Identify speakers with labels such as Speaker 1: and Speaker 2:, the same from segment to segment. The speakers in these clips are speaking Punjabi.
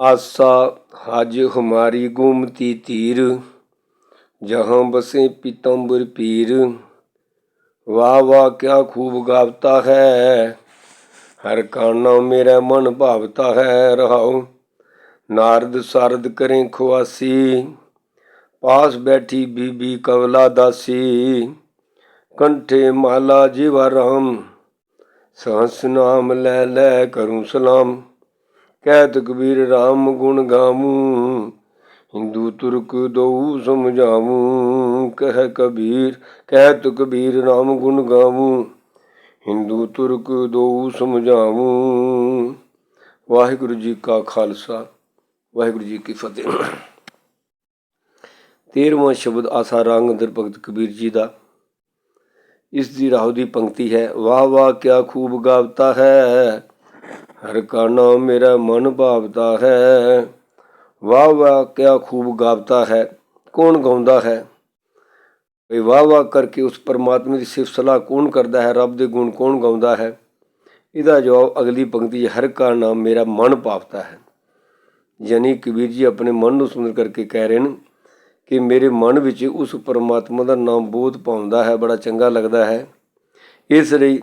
Speaker 1: आसा हज हमारी गोमती तीर जहाँ बसे पीतम्बर पीर वाह वाह क्या खूब गावता है हर काना मेरा मन भावता है रहाओ नारद सारद करें खुआसी पास बैठी बीबी कवला दासी कंठे माला जीवा राम सहस नाम ले ले करूं सलाम ਕਹਿਤ ਕਬੀਰ RAM ਗੁਣ ਗਾਵੂੰ, ਹਿੰਦੂ ਤੁਰਕ ਦੋ ਸਮਝਾਵੂੰ, ਕਹਿ ਕਬੀਰ ਕਹਿਤ ਕਬੀਰ RAM ਗੁਣ ਗਾਵੂੰ, ਹਿੰਦੂ ਤੁਰਕ ਦੋ ਸਮਝਾਵੂੰ। ਵਾਹਿਗੁਰੂ ਜੀ ਕਾ ਖਾਲਸਾ, ਵਾਹਿਗੁਰੂ ਜੀ ਕੀ ਫਤਿਹ। ਤੇਰਵਾਂ ਸ਼ਬਦ ਆਸਾ ਰੰਗ ਅੰਦਰ ਭਗਤ ਕਬੀਰ ਜੀ ਦਾ। ਇਸ ਦੀ ਰਾਹੁ ਦੀ ਪੰਕਤੀ ਹੈ, ਵਾਹ ਵਾਹ ਕਿਆ ਖੂਬ ਗਾਵਤਾ ਹੈ। ਹਰ ਕਾ ਨਾਮ ਮੇਰਾ ਮਨ ਭਾਵਤਾ ਹੈ। ਵਾਹ ਵਾਹ ਕਿਆ ਖੂਬ ਗਾਵਤਾ ਹੈ, ਕੌਣ ਗਾਉਂਦਾ ਹੈ? ਵੀ ਵਾਹ ਵਾਹ ਕਰਕੇ ਉਸ ਪਰਮਾਤਮਾ ਦੀ ਸਿਫਤ ਸਲਾਹ ਕੌਣ ਕਰਦਾ ਹੈ, ਰੱਬ ਦੇ ਗੁਣ ਕੌਣ ਗਾਉਂਦਾ ਹੈ? ਇਹਦਾ ਜਵਾਬ ਅਗਲੀ ਪੰਕਤੀ ਹੈ ਹਰ ਕਾ ਨਾਮ ਮੇਰਾ ਮਨ ਭਾਵਤਾ ਹੈ। ਯਾਨੀ ਕਬੀਰ ਜੀ ਆਪਣੇ ਮਨ ਨੂੰ ਸੁੰਦਰ ਕਰਕੇ ਕਹਿ ਰਹੇ ਨੇ ਕਿ ਮੇਰੇ ਮਨ ਵਿੱਚ ਉਸ ਪਰਮਾਤਮਾ ਦਾ ਨਾਮ ਬਹੁਤ ਪਾਉਂਦਾ ਹੈ, ਬੜਾ ਚੰਗਾ ਲੱਗਦਾ ਹੈ। ਇਸ ਲਈ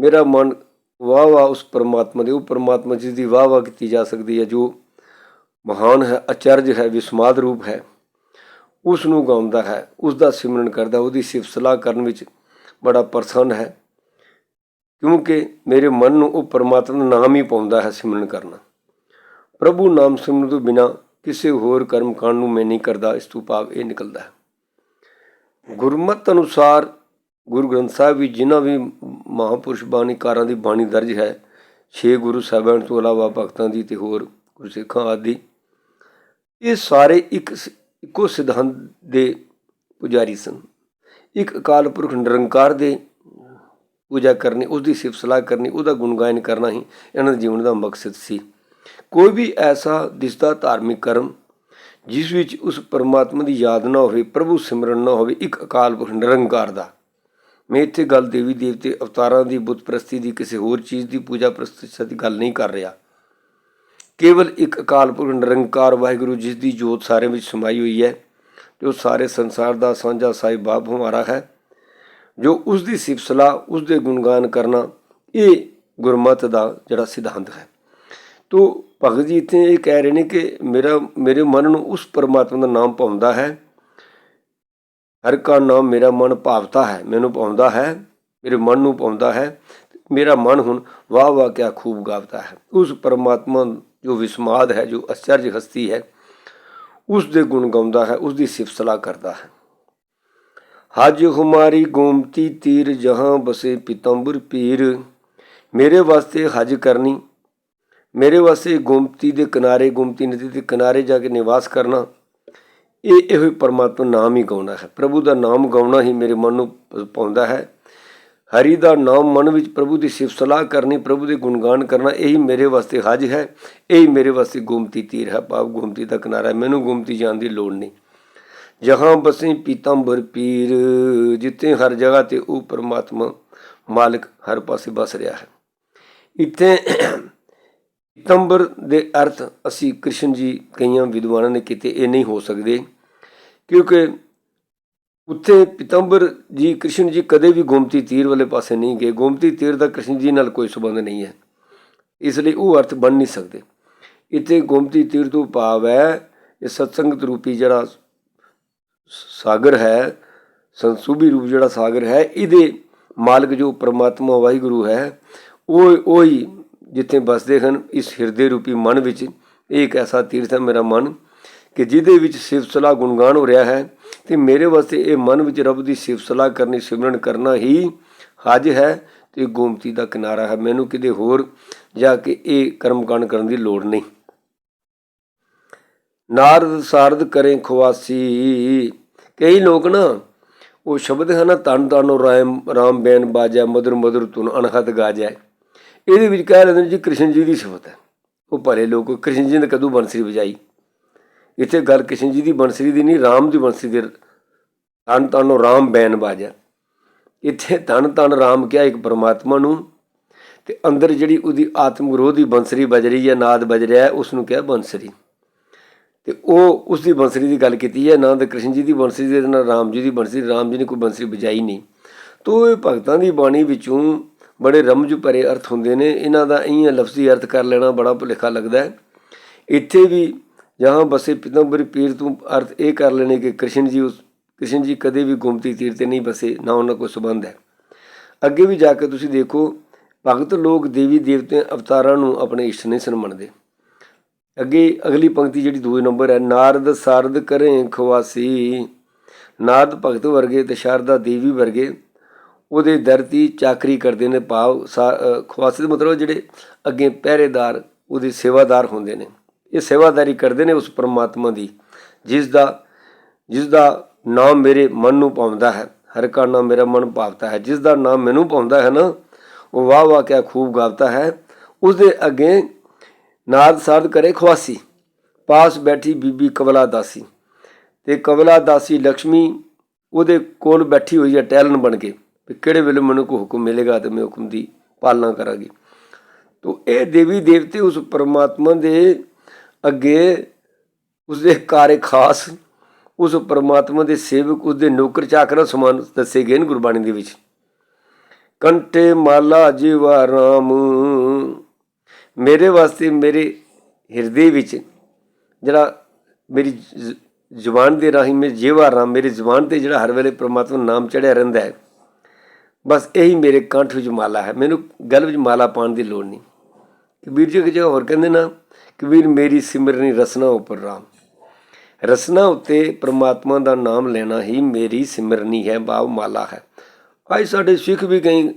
Speaker 1: ਮੇਰਾ ਮਨ ਵਾਹ ਵਾਹ ਉਸ ਪਰਮਾਤਮਾ ਦੀ, ਉਹ ਪਰਮਾਤਮਾ ਜਿਸ ਦੀ ਵਾਹ ਵਾਹ ਕੀਤੀ ਜਾ ਸਕਦੀ ਹੈ, ਜੋ ਮਹਾਨ ਹੈ ਅਚਰਜ ਹੈ, ਵਿਸਮਾਦ ਰੂਪ ਹੈ ਉਸ ਨੂੰ ਗਾਉਂਦਾ ਹੈ ਉਸ ਦਾ ਸਿਮਰਨ ਕਰਦਾ ਉਹਦੀ ਸਿਫਤ ਸਲਾਹ ਕਰਨ ਵਿੱਚ ਬੜਾ ਪ੍ਰਸੰਨ ਹੈ, ਕਿਉਂਕਿ ਮੇਰੇ ਮਨ ਨੂੰ ਉਹ ਪਰਮਾਤਮਾ ਦਾ ਨਾਮ ਹੀ ਪਾਉਂਦਾ ਹੈ ਸਿਮਰਨ ਕਰਨਾ। ਪ੍ਰਭੂ ਨਾਮ ਸਿਮਰਨ ਤੋਂ ਬਿਨਾ ਕਿਸੇ ਹੋਰ ਕਰਮ ਕਾਂਡ ਨੂੰ ਮੈਂ ਨਹੀਂ ਕਰਦਾ, ਇਸ ਤੋਂ ਭਾਵ ਇਹ ਨਿਕਲਦਾ ਹੈ। ਗੁਰਮਤ ਅਨੁਸਾਰ ਗੁਰੂ ਗ੍ਰੰਥ ਸਾਹਿਬ ਵੀ ਜਿਨ੍ਹਾਂ ਵੀ ਮਹਾਪੁਰਸ਼ ਬਾਣੀਕਾਰਾਂ ਦੀ ਬਾਣੀ ਦਰਜ ਹੈ, ਛੇ ਗੁਰੂ ਸਾਹਿਬਾਨ ਤੋਂ ਇਲਾਵਾ ਭਗਤਾਂ ਦੀ ਤੇ ਹੋਰ ਗੁਰਸਿੱਖਾਂ ਆਦਿ, ਇਹ ਸਾਰੇ ਇੱਕ ਸ- ਇੱਕੋ ਸਿਧਾਂਤ ਦੇ ਪੁਜਾਰੀ ਸਨ। ਇੱਕ ਅਕਾਲ ਪੁਰਖ ਨਿਰੰਕਾਰ ਦੇ ਪੂਜਾ ਕਰਨੀ ਉਸ ਦੀ ਸਿਫਤ ਸਲਾਹ ਕਰਨੀ, ਉਹਦਾ ਗੁਣਗਾਇਨ ਕਰਨਾ ਹੀ ਇਹਨਾਂ ਦੇ ਜੀਵਨ ਦਾ ਮਕਸਦ ਸੀ। ਕੋਈ ਵੀ ਐਸਾ ਦਿਸਦਾ ਧਾਰਮਿਕ ਕਰਮ ਜਿਸ ਵਿੱਚ ਉਸ ਪਰਮਾਤਮਾ ਦੀ ਯਾਦ ਨਾ ਹੋਵੇ, ਪ੍ਰਭੂ ਸਿਮਰਨ ਨਾ ਹੋਵੇ, ਇੱਕ ਅਕਾਲ ਪੁਰਖ ਨਿਰੰਕਾਰ ਦਾ ਮੈਂ ਇੱਥੇ ਗੱਲ ਦੇਵੀ ਦੇਵਤੇ ਅਵਤਾਰਾਂ ਦੀ ਬੁੱਤ ਪ੍ਰਸਤੀ ਦੀ, ਕਿਸੇ ਹੋਰ ਚੀਜ਼ ਦੀ ਪੂਜਾ ਪ੍ਰਸਤਿਸ਼ਠਾ ਦੀ ਗੱਲ ਨਹੀਂ ਕਰ ਰਿਹਾ। ਕੇਵਲ ਇੱਕ ਅਕਾਲ ਪੁਰਖ ਨਿਰੰਕਾਰ ਵਾਹਿਗੁਰੂ ਜਿਸ ਦੀ ਜੋਤ ਸਾਰੇ ਵਿੱਚ ਸਮਾਈ ਹੋਈ ਹੈ, ਤੇ ਉਹ ਸਾਰੇ ਸੰਸਾਰ ਦਾ ਸਾਂਝਾ ਸਾਹਿਬ ਬਾਪ ਹਮਾਰਾ ਹੈ, ਜੋ ਉਸ ਦੀ ਸਿਫਤ ਉਸ ਦੇ ਗੁਣਗਾਨ ਕਰਨਾ, ਇਹ ਗੁਰਮਤ ਦਾ ਜਿਹੜਾ ਸਿਧਾਂਤ ਹੈ। ਤੋ ਭਗਤ ਜੀ ਇੱਥੇ ਇਹ ਕਹਿ ਰਹੇ ਨੇ ਕਿ ਮੇਰਾ, ਮੇਰੇ ਮਨ ਨੂੰ ਉਸ ਪਰਮਾਤਮਾ ਦਾ ਨਾਮ ਪਾਉਂਦਾ ਹੈ ਹਰ ਕਾ ਨਾਮ ਮੇਰਾ ਮਨ ਭਾਵਤਾ ਹੈ, ਮੈਨੂੰ ਪਾਉਂਦਾ ਹੈ, ਮੇਰੇ ਮਨ ਨੂੰ ਪਾਉਂਦਾ ਹੈ, ਮੇਰਾ ਮਨ ਹੁਣ ਵਾਹ ਵਾਹ ਕਿਆ ਖੂਬ ਗਾਵਤਾ ਹੈ। ਉਸ ਪਰਮਾਤਮਾ ਜੋ ਵਿਸਮਾਦ ਹੈ, ਜੋ ਅਚਰਜ ਹਸਤੀ ਹੈ, ਉਸ ਦੇ ਗੁਣ ਗਾਉਂਦਾ ਹੈ, ਉਸ ਦੀ ਸਿਫਤ ਕਰਦਾ ਹੈ। ਹਜ ਹਮਾਰੀ ਗੋਮਤੀ ਤੀਰ, ਜਹਾਂ ਬਸੇ ਪਿਤੰਬਰ ਪੀਰ, ਮੇਰੇ ਵਾਸਤੇ ਹਜ ਕਰਨੀ, ਮੇਰੇ ਵਾਸਤੇ ਗੋਮਤੀ ਦੇ ਕਿਨਾਰੇ, ਗੋਮਤੀ ਨਦੀ ਦੇ ਕਿਨਾਰੇ ਜਾ ਕੇ ਨਿਵਾਸ ਕਰਨਾ ਇਹ ਇਹੋ ਹੀ ਪਰਮਾਤਮਾ ਨਾਮ ਹੀ ਗਾਉਣਾ ਹੈ। ਪ੍ਰਭੂ ਦਾ ਨਾਮ ਗਾਉਣਾ ਹੀ ਮੇਰੇ ਮਨ ਨੂੰ ਪਾਉਂਦਾ ਹੈ। ਹਰੀ ਦਾ ਨਾਮ ਮਨ ਵਿੱਚ ਪ੍ਰਭੂ ਦੀ ਸਿਫਤ ਸਲਾਹ ਕਰਨੀ, ਪ੍ਰਭੂ ਦੇ ਗੁਣਗਾਨ ਕਰਨਾ, ਇਹੀ ਮੇਰੇ ਵਾਸਤੇ ਹਜ ਹੈ। ਇਹੀ ਮੇਰੇ ਵਾਸਤੇ ਗੋਮਤੀ ਤੀਰ ਹੈ। ਪਾਪ ਗੋਮਤੀ ਦਾ ਕਿਨਾਰਾ ਹੈ। ਮੈਨੂੰ ਗੋਮਤੀ ਜਾਣ ਦੀ ਲੋੜ ਨਹੀਂ। ਜਹਾਂ ਬਸੇ ਪੀਤੰਬਰ ਪੀਰ, ਜਿੱਥੇ ਹਰ ਜਗ੍ਹਾ ਤੇ ਉਹ ਪਰਮਾਤਮਾ ਮਾਲਕ ਹਰ ਪਾਸੇ ਬਸ ਰਿਹਾ ਹੈ। ਇੱਥੇ ਪੀਤੰਬਰ ਦੇ ਅਰਥ ਅਸੀਂ ਕ੍ਰਿਸ਼ਨ ਜੀ ਕਈਆਂ ਵਿਦਵਾਨਾਂ ਨੇ ਕੀਤੇ, ਇਹ ਨਹੀਂ ਹੋ ਸਕਦੇ। ਕਿਉਂਕਿ ਉੱਥੇ ਪੀਤੰਬਰ ਜੀ ਕ੍ਰਿਸ਼ਨ ਜੀ ਕਦੇ ਵੀ ਗੋਮਤੀ ਤੀਰ ਵਾਲੇ ਪਾਸੇ ਨਹੀਂ ਗਏ। ਗੋਮਤੀ ਤੀਰ ਦਾ ਕ੍ਰਿਸ਼ਨ ਜੀ ਨਾਲ ਕੋਈ ਸੰਬੰਧ ਨਹੀਂ ਹੈ। ਇਸ ਲਈ ਉਹ ਅਰਥ ਬਣ ਨਹੀਂ ਸਕਦੇ। ਇੱਥੇ ਗੋਮਤੀ ਤੀਰ ਤੋਂ ਭਾਵ ਹੈ, ਇਹ ਸਤਸੰਗਤ ਰੂਪੀ ਜਿਹੜਾ ਸਾਗਰ ਹੈ, ਸੰਸੂਬੀ ਰੂਪ ਜਿਹੜਾ ਸਾਗਰ ਹੈ, ਇਹਦੇ ਮਾਲਕ ਜੋ ਪਰਮਾਤਮਾ ਵਾਹਿਗੁਰੂ ਹੈ, ਉਹ ਉਹ ਹੀ ਜਿੱਥੇ ਵਸਦੇ ਹਨ, ਇਸ ਹਿਰਦੇ ਰੂਪੀ ਮਨ ਵਿੱਚ ਇਹ ਇੱਕ ਐਸਾ ਤੀਰਥ ਹੈ ਮੇਰਾ ਮਨ ਕਿ ਜਿਹਦੇ ਵਿੱਚ ਸਿਫਤ ਸਲਾਹ ਗੁਣਗਾਨ ਹੋ ਰਿਹਾ ਹੈ ਤੇ ਮੇਰੇ ਵਾਸਤੇ ਇਹ ਮਨ ਵਿੱਚ ਰੱਬ ਦੀ ਸਿਫਤ ਸਲਾਹ ਕਰਨੀ, ਸਿਮਰਨ ਕਰਨਾ ਹੀ ਹਜ ਹੈ ਤੇ ਗੋਮਤੀ ਦਾ ਕਿਨਾਰਾ ਹੈ। ਮੈਨੂੰ ਕਿਤੇ ਹੋਰ ਜਾ ਕੇ ਇਹ ਕਰਮਕਾਂਡ ਕਰਨ ਦੀ ਲੋੜ ਨਹੀਂ। ਨਾਰਦ ਸਾਰਦ ਕਰੇ ਖਵਾਸੀ ਕਈ ਲੋਕ ਨਾ ਉਹ ਸ਼ਬਦ ਹਨ ਤਨ ਤਨ ਰਾਮ ਰਾਮ ਬੈਨ ਬਾਜਾ ਮధుਰ ਮధుਰ ਤੁਨ ਅਨਹਦ ਗਾਜੈ। ਇਹਦੇ ਵਿੱਚ ਕਹਿ ਲੈਂਦੇ ਨੇ ਜੀ ਕ੍ਰਿਸ਼ਨ ਜੀ ਦੀ ਸਿਫਤ ਹੈ। ਉਹ ਭਲੇ ਲੋਕ, ਕ੍ਰਿਸ਼ਨ ਜੀ ਨੇ ਕਦੋਂ ਬੰਸਰੀ ਵਜਾਈ? ਇੱਥੇ ਗੱਲ ਕ੍ਰਿਸ਼ਨ ਜੀ ਦੀ ਬੰਸਰੀ ਦੀ ਨਹੀਂ, ਰਾਮ ਦੀ ਬੰਸਰੀ ਦੀ ਤਨ ਤਨ ਰਾਮ ਬੈਨ ਬਾਜਾ ਇੱਥੇ ਤਨ ਤਨ ਰਾਮ ਕਿਹਾ ਇੱਕ ਪਰਮਾਤਮਾ ਨੂੰ ਤੇ ਅੰਦਰ ਜਿਹੜੀ ਉਹਦੀ ਆਤਮ ਵਿਰੋਧੀ ਬੰਸਰੀ ਵੱਜ ਰਹੀ ਹੈ, ਨਾਦ ਵੱਜ ਰਿਹਾ ਹੈ ਉਸ ਨੂੰ ਕਿਹਾ ਬੰਸਰੀ ਤੇ ਉਹ ਉਸ ਦੀ ਬੰਸਰੀ ਦੀ ਗੱਲ ਕੀਤੀ ਹੈ, ਨਾ ਤਾਂ ਕ੍ਰਿਸ਼ਨ ਜੀ ਦੀ ਬੰਸਰੀ ਦੇ ਨਾਲ ਰਾਮ ਜੀ ਦੀ ਬੰਸਰੀ ਰਾਮ ਜੀ ਨੇ ਕੋਈ ਬੰਸਰੀ ਵਜਾਈ ਨਹੀਂ। ਤੋ ਇਹ ਭਗਤਾਂ ਦੀ ਬਾਣੀ ਵਿੱਚੋਂ ਬੜੇ ਰਮਜ ਭਰੇ ਅਰਥ ਹੁੰਦੇ ਨੇ। ਇਹਨਾਂ ਦਾ ਇਂ ਲਫ਼ਜ਼ੀ ਅਰਥ ਕਰ ਲੈਣਾ ਬੜਾ ਭੁਲੇਖਾ ਲੱਗਦਾ ਹੈ। ਇੱਥੇ ਵੀ ਜਹਾਂ ਬਸੇ ਪਿਤੰਬਰ ਪੀਰ ਤੋਂ ਅਰਥ ਇਹ ਕਰ ਲੈਣੇ ਕਿ ਕ੍ਰਿਸ਼ਨ ਜੀ ਉਸ ਕ੍ਰਿਸ਼ਨ ਜੀ ਕਦੇ ਵੀ ਗੁੰਮਤੀ ਤੀਰ ਤੇ ਨਹੀਂ ਬਸੇ, ਨਾ ਉਹਨਾਂ ਕੋਈ ਸਬੰਧ ਹੈ। ਅੱਗੇ ਵੀ ਜਾ ਕੇ ਤੁਸੀਂ ਦੇਖੋ, ਭਗਤ ਲੋਕ ਦੇਵੀ ਦੇਵਤੇ ਅਵਤਾਰਾਂ ਨੂੰ ਆਪਣੇ ਇਸ਼ਟ ਨਹੀਂ ਸਨ ਅੱਗੇ ਅਗਲੀ ਪੰਕਤੀ ਜਿਹੜੀ ਦੂਏ ਨੰਬਰ ਹੈ, ਨਾਰਦ ਸਾਰਦ ਕਰੇ ਖਵਾਸੀ। ਨਾਰਦ ਭਗਤ ਵਰਗੇ ਤੇ ਸ਼ਾਰਦਾ ਦੇਵੀ ਵਰਗੇ। ਉਹਦੇ ਦਰ ਦੀ ਚਾਕਰੀ ਕਰਦੇ ਨੇ ਭਾਵ ਸਾ- ਅ, ਖਵਾਸੀ ਮਤਲਬ ਜਿਹੜੇ ਅੱਗੇ ਪਹਿਰੇਦਾਰ ਉਹਦੇ ਸੇਵਾਦਾਰ ਹੁੰਦੇ ਨੇ। ਇਹ ਸੇਵਾਦਾਰੀ ਕਰਦੇ ਨੇ ਉਸ ਪਰਮਾਤਮਾ ਦੀ ਜਿਸ ਦਾ ਜਿਸ ਦਾ ਨਾਮ ਮੇਰੇ ਮਨ ਨੂੰ ਪਾਉਂਦਾ ਹੈ ਹਰ ਕਾ ਨਾਮ ਮੇਰਾ ਮਨ ਭਾਵਤਾ ਹੈ ਜਿਸ ਦਾ ਨਾਮ ਮੈਨੂੰ ਪਾਉਂਦਾ ਹੈ ਨਾ ਉਹ ਵਾਹ ਵਾਹ ਕਿਆ ਖੂਬ ਗਾਵਤਾ ਹੈ ਉਸ ਦੇ ਅੱਗੇ ਨਾਦ ਸਾਧ ਕਰੇ ਖਵਾਸੀ ਪਾਸ ਬੈਠੀ ਬੀਬੀ ਕਵਲਾ ਦਾਸੀ। ਤੇ ਕਵਲਾ ਦਾਸੀ ਲక్ష్ਮੀ ਉਹਦੇ ਕੋਲ ਬੈਠੀ ਹੋਈ ਹੈ ਟੈਲਨ ਬਣ ਕੇ। ਵੀ ਕਿਹੜੇ ਵੇਲੇ ਮੈਨੂੰ ਕੋਈ ਹੁਕਮ ਮਿਲੇਗਾ ਤੇ ਮੈਂ ਹੁਕਮ ਦੀ ਪਾਲਣਾ ਕਰਾਂਗੀ। ਤੋ ਇਹ ਦੇਵੀ ਦੇਵਤੇ ਉਸ ਪਰਮਾਤਮਾ ਦੇ ਅੱਗੇ ਉਸਦੇ ਕਾਰੇ ਖਾਸ, ਉਸ ਪਰਮਾਤਮਾ ਦੇ ਸੇਵਕ, ਉਸਦੇ ਨੌਕਰ ਚਾਕਰਾਂ ਸਮਾਨ ਦੱਸੇ ਗਏ ਨੇ ਗੁਰਬਾਣੀ ਦੇ ਵਿੱਚ। ਕੰਟੇ ਮਾਲਾ ਜੀਵਾ ਰਾਮ, ਮੇਰੇ ਵਾਸਤੇ ਮੇਰੇ ਹਿਰਦੇ ਵਿੱਚ ਜਿਹੜਾ ਮੇਰੀ ਜ਼- ਜ਼ੁਬਾਨ ਦੇ ਰਾਹੀਂ ਮੇਰੇ ਜੀਵਾ ਰਾਮ, ਮੇਰੀ ਜ਼ੁਬਾਨ ਤੇ ਜਿਹੜਾ ਹਰ ਵੇਲੇ ਪਰਮਾਤਮਾ ਨਾਮ ਚੜਿਆ ਰਹਿੰਦਾ ਹੈ। ਬਸ ਇਹੀ ਮੇਰੇ ਕੰਠ ਵਿੱਚ ਮਾਲਾ ਹੈ। ਮੈਨੂੰ ਗਲ ਵਿੱਚ ਮਾਲਾ ਪਾਉਣ ਦੀ ਲੋੜ ਨਹੀਂ। ਕਬੀਰ ਜੀ ਕਿ ਜਗ੍ਹਾ ਹੋਰ ਕਹਿੰਦੇ ਨਾ ਕਬੀਰ ਮੇਰੀ ਸਿਮਰਨੀ ਰਸਨਾ ਉਪਰ ਰਾਮ। ਰਸਨਾ ਉੱਤੇ ਪ੍ਰਮਾਤਮਾ ਦਾ ਨਾਮ ਲੈਣਾ ਹੀ ਮੇਰੀ ਸਿਮਰਨੀ ਹੈ ਬਾਵ ਮਾਲਾ ਹੈ। ਅੱਜ ਸਾਡੇ ਸਿੱਖ ਵੀ ਕਈ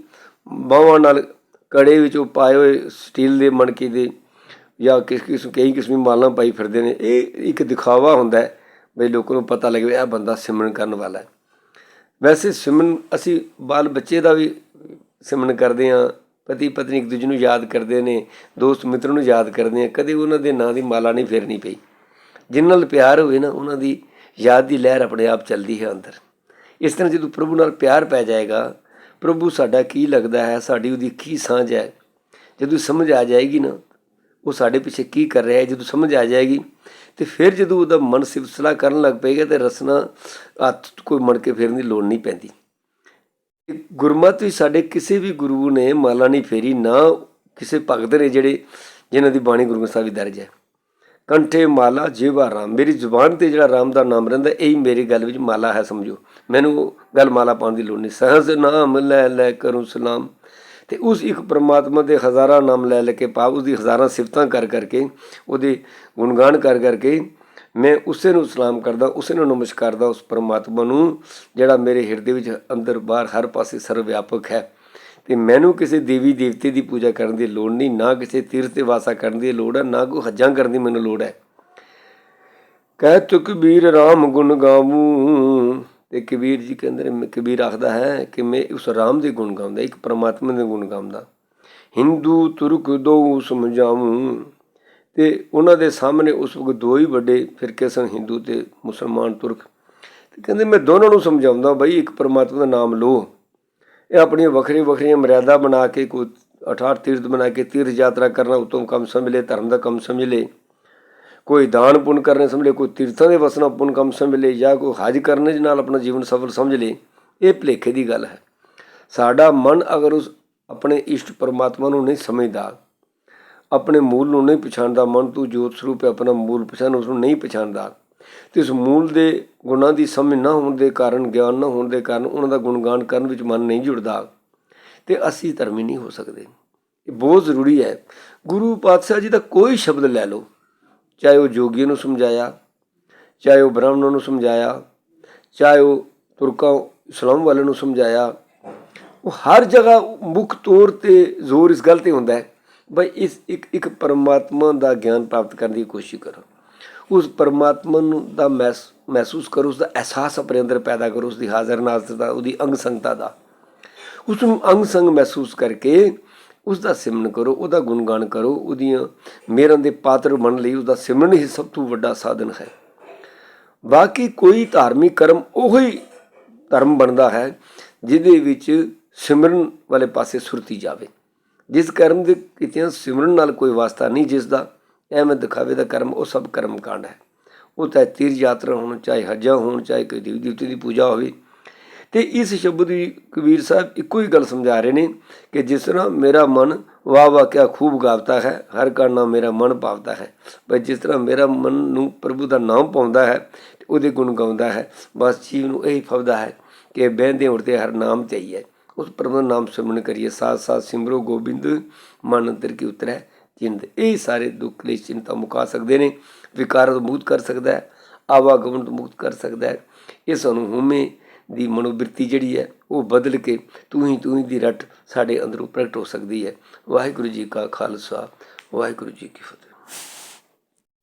Speaker 1: ਬਾਹਾਂ ਨਾਲ ਕੜੇ ਵਿੱਚ ਉਹ ਪਾਏ ਹੋਏ ਸਟੀਲ ਦੇ, ਮਣਕੇ ਦੇ ਜਾਂ ਕਿਸ ਕਿਸ ਕਈ ਕਿਸਮੀ ਮਾਲਾਂ ਪਾਈ ਫਿਰਦੇ ਨੇ। ਇਹ ਇੱਕ ਦਿਖਾਵਾ ਹੁੰਦਾ ਹੈ, ਬਈ ਲੋਕਾਂ ਨੂੰ ਪਤਾ ਲੱਗੇ ਵੀ ਇਹ ਬੰਦਾ ਸਿਮਰਨ ਕਰਨ ਵਾਲਾ ਹੈ। ਵੈਸੇ ਸਿਮਨ ਅਸੀਂ ਬਾਲ ਬੱਚੇ ਦਾ ਵੀ ਸਿਮਨ ਕਰਦੇ ਹਾਂ, ਪਤੀ ਪਤਨੀ ਇੱਕ ਦੂਜੇ ਨੂੰ ਯਾਦ ਕਰਦੇ ਨੇ, ਦੋਸਤ ਮਿੱਤਰ ਨੂੰ ਯਾਦ ਕਰਦੇ ਆ ਕਦੇ ਉਹਨਾਂ ਦੇ ਨਾਂ ਦੀ ਮਾਲਾ ਨਹੀਂ ਫੇਰਨੀ ਪਈ। ਜਿਨ੍ਹਾਂ ਨਾਲ ਪਿਆਰ ਹੋਵੇ ਨਾ, ਉਹਨਾਂ ਦੀ ਯਾਦ ਦੀ ਲਹਿਰ ਆਪਣੇ ਆਪ ਚੱਲਦੀ ਹੈ ਅੰਦਰ। ਇਸ ਤਰ੍ਹਾਂ ਜਦੋਂ ਪ੍ਰਭੂ ਨਾਲ ਪਿਆਰ ਪੈ ਜਾਏਗਾ, ਪ੍ਰਭੂ ਸਾਡਾ ਕੀ ਲੱਗਦਾ ਹੈ, ਸਾਡੀ ਉਹਦੀ ਕੀ ਸਾਂਝ ਹੈ, ਜਦੋਂ ਸਮਝ ਆ ਜਾਏਗੀ ਨਾ ਉਹ ਸਾਡੇ ਪਿੱਛੇ ਕੀ ਕਰ ਰਿਹਾ ਹੈ, ਜਦੋਂ ਸਮਝ ਆ ਜਾਏਗੀ, ਤੇ ਫਿਰ ਜਦੋਂ ਉਹਦਾ ਮਨ ਸਿਫਤਸਲਾ ਕਰਨ ਲੱਗ ਪਏਗਾ, ਤੇ ਰਸਨਾ ਹੱਥ ਕੋਈ ਮੜ ਕੇ ਫੇਰਨ ਦੀ ਲੋੜ ਨਹੀਂ ਪੈਂਦੀ। ਗੁਰਮਤਿ ਵੀ ਸਾਡੇ ਕਿਸੇ ਵੀ ਗੁਰੂ ਨੇ ਮਾਲਾ ਨਹੀਂ ਫੇਰੀ, ਨਾ ਕਿਸੇ ਭਗਤ ਨੇ ਜਿਹੜੇ ਜਿਨ੍ਹਾਂ ਦੀ ਬਾਣੀ ਗੁਰੂ ਗ੍ਰੰਥ ਸਾਹਿਬ ਵਿੱਚ ਦਰਜ ਹੈ। ਕੰਠੇ ਮਾਲਾ ਜੀਵਾ ਰਾਮ। ਮੇਰੀ ਜ਼ੁਬਾਨ ਤੇ ਜਿਹੜਾ ਰਾਮ ਦਾ ਨਾਮ ਰਹਿੰਦਾ, ਇਹੀ ਮੇਰੀ ਗੱਲ ਵਿੱਚ ਮਾਲਾ ਹੈ, ਸਮਝੋ। ਮੈਨੂੰ ਗੱਲ ਮਾਲਾ ਪਾਉਣ ਦੀ ਲੋੜ ਨਹੀਂ। ਸਹਜ ਨਾਮ ਲੈ ਲੈ ਕਰੂੰ ਸਲਾਮ। ਤੇ ਉਸ ਇੱਕ ਪਰਮਾਤਮਾ ਦੇ ਹਜ਼ਾਰਾਂ ਨਾਮ ਲੈ ਲੈ ਕੇ ਪਾਪ, ਉਸ ਦੀ ਹਜ਼ਾਰਾਂ ਸਿਫਤਾਂ ਕਰ ਕਰਕੇ, ਉਹਦੇ ਗੁਣਗਾਨ ਕਰ ਕਰਕੇ ਮੈਂ ਉਸੇ ਨੂੰ ਸਲਾਮ ਕਰਦਾ, ਉਸੇ ਨੂੰ ਨਮਸਕਾਰ ਕਰਦਾ, ਉਸ ਪਰਮਾਤਮਾ ਨੂੰ, ਜਿਹੜਾ ਮੇਰੇ ਹਿਰਦੇ ਵਿੱਚ ਅੰਦਰ ਬਾਹਰ ਹਰ ਪਾਸੇ ਸਰਵ ਵਿਆਪਕ ਹੈ। ਤੇ ਮੈਨੂੰ ਕਿਸੇ ਦੇਵੀ ਦੇਵਤੇ ਦੀ ਪੂਜਾ ਕਰਨ ਦੀ ਲੋੜ ਨਹੀਂ, ਨਾ ਕਿਸੇ ਤੀਰਥ ਤੇ ਵਾਸਾ ਕਰਨ ਦੀ ਲੋੜ ਹੈ, ਨਾ ਕੋਈ ਹੱਜਾਂ ਕਰਨ ਦੀ ਮੈਨੂੰ ਲੋੜ ਹੈ। ਕਹਿ ਤੁ ਵੀਰ ਰਾਮ ਗੁਣ ਗਾਵੂ ਤੇ ਕਬੀਰ ਜੀ ਕਹਿੰਦੇ ਨੇ ਕਬੀਰ ਆਖਦਾ ਹੈ ਕਿ ਮੈਂ ਉਸ ਰਾਮ ਦੇ ਗੁਣ ਗਾਉਂਦਾ, ਇੱਕ ਪਰਮਾਤਮਾ ਦੇ ਗੁਣ ਗਾਉਂਦਾ। ਹਿੰਦੂ, ਤੁਰਕ ਦੋ ਸਮਝਾਵੂ ਤੇ ਉਹਨਾਂ ਦੇ ਸਾਹਮਣੇ ਉਸ ਵਕਤ ਦੋ ਹੀ ਵੱਡੇ ਫਿਰਕੇ ਸਨ ਹਿੰਦੂ ਤੇ ਮੁਸਲਮਾਨ, ਤੁਰਕ। ਤੇ ਕਹਿੰਦੇ, ਮੈਂ ਦੋਨਾਂ ਨੂੰ ਸਮਝਾਉਂਦਾ, ਬਈ ਇੱਕ ਪਰਮਾਤਮਾ ਦਾ ਨਾਮ ਲਓ। ਇਹ ਆਪਣੀਆਂ ਵੱਖਰੀ ਵੱਖਰੀਆਂ ਮਰਿਆਦਾ ਬਣਾ ਕੇ, ਕੋਈ 18 ਤੀਰਥ ਬਣਾ ਕੇ ਤੀਰਥ ਯਾਤਰਾ ਕਰਨਾ ਉਤਮ ਕੰਮ ਸਮਝ ਲੈ, ਧਰਮ ਦਾ ਕੰਮ ਸਮਝ ਲੈ। ਕੋਈ ਦਾਨ ਪੁੰਨ ਕਰਨੇ ਸਮਝ ਲੈ, ਕੋਈ ਤੀਰਥਾਂ ਦੇ ਵਸਣਾ ਪੁੰਨ ਕੰਮ ਸਮਝ ਲੈ ਜਾਂ ਕੋਈ ਹਜ ਕਰਨੇ ਦੇ ਨਾਲ ਆਪਣਾ ਜੀਵਨ ਸਫਲ ਸਮਝ ਲੈ, ਇਹ ਭਲੇਖੇ ਦੀ ਗੱਲ ਹੈ। ਸਾਡਾ ਮਨ ਅਗਰ ਉਸ ਆਪਣੇ ਇਸ਼ਟ ਪਰਮਾਤਮਾ ਨੂੰ ਨਹੀਂ ਸਮਝਦਾ, ਆਪਣੇ ਮੂਲ ਨੂੰ ਨਹੀਂ ਪਛਾਣਦਾ, ਮਨ ਤੂੰ ਜੋਤ ਸਰੂਪ ਹੈ, ਆਪਣਾ ਮੂਲ ਪਛਾਣ ਉਸ ਨੂੰ ਨਹੀਂ ਪਛਾਣਦਾ, ਤੇ ਇਸ ਮੂਲ ਦੇ ਗੁਣਾਂ ਦੀ ਸਮਝ ਨਾ ਹੋਣ ਦੇ ਕਾਰਨ, ਗਿਆਨ ਨਾ ਹੋਣ ਦੇ ਕਾਰਨ ਉਹਨਾਂ ਦਾ ਗੁਣਗਾਨ ਕਰਨ ਵਿੱਚ ਮਨ ਨਹੀਂ ਜੁੜਦਾ, ਤੇ ਅਸੀਂ ਧਰਮੀ ਨਹੀਂ ਹੋ ਸਕਦੇ। ਇਹ ਬਹੁਤ ਜ਼ਰੂਰੀ ਹੈ। ਗੁਰੂ ਪਾਤਸ਼ਾਹ ਜੀ ਦਾ ਕੋਈ ਸ਼ਬਦ ਲੈ ਲਓ। ਚਾਹੇ ਉਹ ਜੋਗੀ ਨੂੰ ਸਮਝਾਇਆ, ਚਾਹੇ ਉਹ ਬ੍ਰਾਹਮਣਾਂ ਨੂੰ ਸਮਝਾਇਆ, ਚਾਹੇ ਉਹ ਤੁਰਕਾਂ, ਇਸਲਾਮ ਵਾਲਿਆਂ ਨੂੰ ਸਮਝਾਇਆ, ਉਹ ਹਰ ਜਗ੍ਹਾ ਮੁੱਖ ਤੌਰ ਤੇ ਜ਼ੋਰ ਇਸ ਗੱਲ ਤੇ ਹੁੰਦਾ ਹੈ, ਬਈ ਇਸ ਇੱਕ ਇੱਕ ਪਰਮਾਤਮਾ ਦਾ ਗਿਆਨ ਪ੍ਰਾਪਤ ਕਰਨ ਦੀ ਕੋਸ਼ਿਸ਼ ਕਰੋ। ਉਸ ਪਰਮਾਤਮਾ ਨੂੰ ਦਾ ਮਹਿਸ- ਮਹਿਸੂਸ ਕਰੋ ਉਸ ਦਾ ਅਹਿਸਾਸ ਆਪਣੇ ਅੰਦਰ ਪੈਦਾ ਕਰੋ ਉਸ ਦੀ ਹਾਜ਼ਰ ਨਾਜ਼ਰ ਦਾ, ਉਹਦੀ ਅੰਗ ਸੰਗਤਾ ਦਾ। ਉਸ ਨੂੰ ਅੰਗ ਸੰਗ ਮਹਿਸੂਸ ਕਰਕੇ ਉਸ ਦਾ ਸਿਮਰਨ ਕਰੋ, ਉਹਦਾ ਗੁਣਗਾਨ ਕਰੋ, ਉਹਦੀਆਂ ਮੇਰਾਂ ਦੇ ਪਾਤਰ ਬਣਨ ਲਈ ਉਸ ਦਾ ਸਿਮਰਨ ਹੀ ਸਭ ਤੋਂ ਵੱਡਾ ਸਾਧਨ ਹੈ। ਬਾਕੀ ਕੋਈ ਧਾਰਮਿਕ ਕਰਮ ਉਹੀ ਧਰਮ ਬਣਦਾ ਹੈ ਜਿਹਦੇ ਵਿੱਚ ਸਿਮਰਨ ਵਾਲੇ ਪਾਸੇ ਸੁਰਤੀ ਜਾਵੇ। ਜਿਸ ਕਰਮ ਦੇ ਕਿਤੇ ਸਿਮਰਨ ਨਾਲ ਕੋਈ ਵਾਸਤਾ ਨਹੀਂ, ਜਿਸ ਦਾ ਐਵੇਂ ਦਿਖਾਵੇ ਦਾ ਕਰਮ, ਉਹ ਸਭ ਕਰਮ ਕਾਂਡ ਹੈ। ਉਹ ਚਾਹੇ ਤੀਰਥ ਯਾਤਰਾ ਹੋਣ, ਚਾਹੇ ਹੱਜਾਂ ਹੋਣ, ਚਾਹੇ ਕੋਈ ਦੇਵੀ ਦੇਵਤੇ ਦੀ ਪੂਜਾ ਹੋਵੇ ਤੇ ਇਸ ਸ਼ਬਦ ਦੀ ਕਬੀਰ ਸਾਹਿਬ ਇੱਕੋ ਹੀ ਗੱਲ ਸਮਝਾ ਰਹੇ ਨੇ ਕਿ ਜਿਸ ਤਰ੍ਹਾਂ ਮੇਰਾ ਮਨ ਵਾਹ ਵਾਹ ਕਿਆ ਖੂਬ ਗਾਵਤਾ ਹੈ, ਹਰ ਕਾ ਨਾਮ ਮੇਰਾ ਮਨ ਪਾਵਦਾ ਹੈ। ਪਰ ਜਿਸ ਤਰ੍ਹਾਂ ਮੇਰਾ ਮਨ ਨੂੰ ਪ੍ਰਭੂ ਦਾ ਨਾਮ ਪਾਉਂਦਾ ਹੈ, ਤੇ ਉਹਦੇ ਗੁਣ ਗਾਉਂਦਾ ਹੈ, ਬਸ ਜੀਵ ਨੂੰ ਇਹ ਫਵਦਾ ਹੈ ਕਿ ਬਹਿੰਦੇ ਉਠਦੇ ਹਰ ਨਾਮ ਚਾਹੀਏ ਉਸ ਪ੍ਰਭੂ ਦਾ ਨਾਮ ਸਿਮਰਨ ਕਰੀਏ। ਸਾਥ ਸਾਥ ਸਿਮਰੋ ਗੋਬਿੰਦ, ਮਨ ਅੰਦਰ ਕੀ ਉਤਰੈ, ਜਿੰਦ। ਇਹ ਸਾਰੇ ਦੁੱਖ ਕਲੇਸ਼ ਚਿੰਤਾ ਮੁਕਾ ਸਕਦੇ ਨੇ ਵਿਕਾਰਾਂ ਤੋਂ ਮੁਕਤ ਕਰ ਸਕਦਾ ਹੈ, ਆਵਾਗਮਨ ਤੋਂ ਮੁਕਤ ਕਰ ਸਕਦਾ ਹੈ। ਇਹ ਸਾਨੂੰ ਹਉਮੈ ਦੀ ਮਨੋਬਿਰਤੀ ਜਿਹੜੀ ਹੈ, ਉਹ ਬਦਲ ਕੇ ਤੂੰ ਹੀ ਤੂੰ ਹੀ ਦੀ ਰੱਟ ਸਾਡੇ ਅੰਦਰੋਂ ਪ੍ਰਗਟ ਹੋ ਸਕਦੀ ਹੈ। ਵਾਹਿਗੁਰੂ ਜੀ ਕਾ ਖਾਲਸਾ, ਵਾਹਿਗੁਰੂ ਜੀ ਕੀ ਫਤਿਹ।